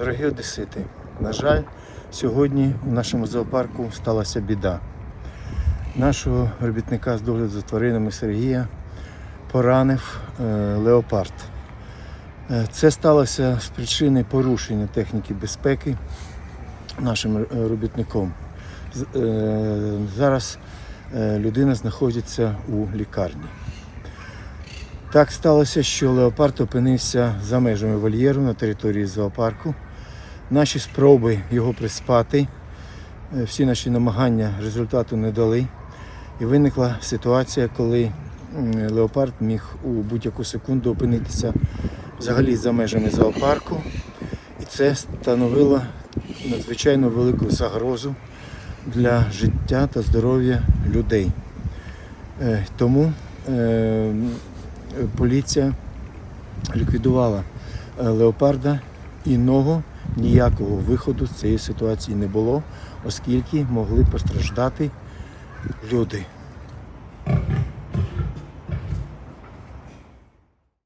Дорогі одесити, на жаль, сьогодні у нашому зоопарку сталася біда. Нашого робітника з догляду за тваринами Сергія поранив е, леопард. Е, Це сталося з причини порушення техніки безпеки нашим е, робітником. Зараз людина знаходиться у лікарні. Так сталося, що леопард опинився за межами вольєру на території зоопарку. Наші спроби його приспати, е, всі наші намагання результату не дали. І виникла ситуація, коли леопард міг у будь-яку секунду опинитися взагалі за межами зоопарку. І це становило надзвичайно велику загрозу для життя та здоров'я людей. Е, Тому е, поліція ліквідувала леопарда і іного ніякого виходу з цієї ситуації не було, оскільки могли постраждати люди.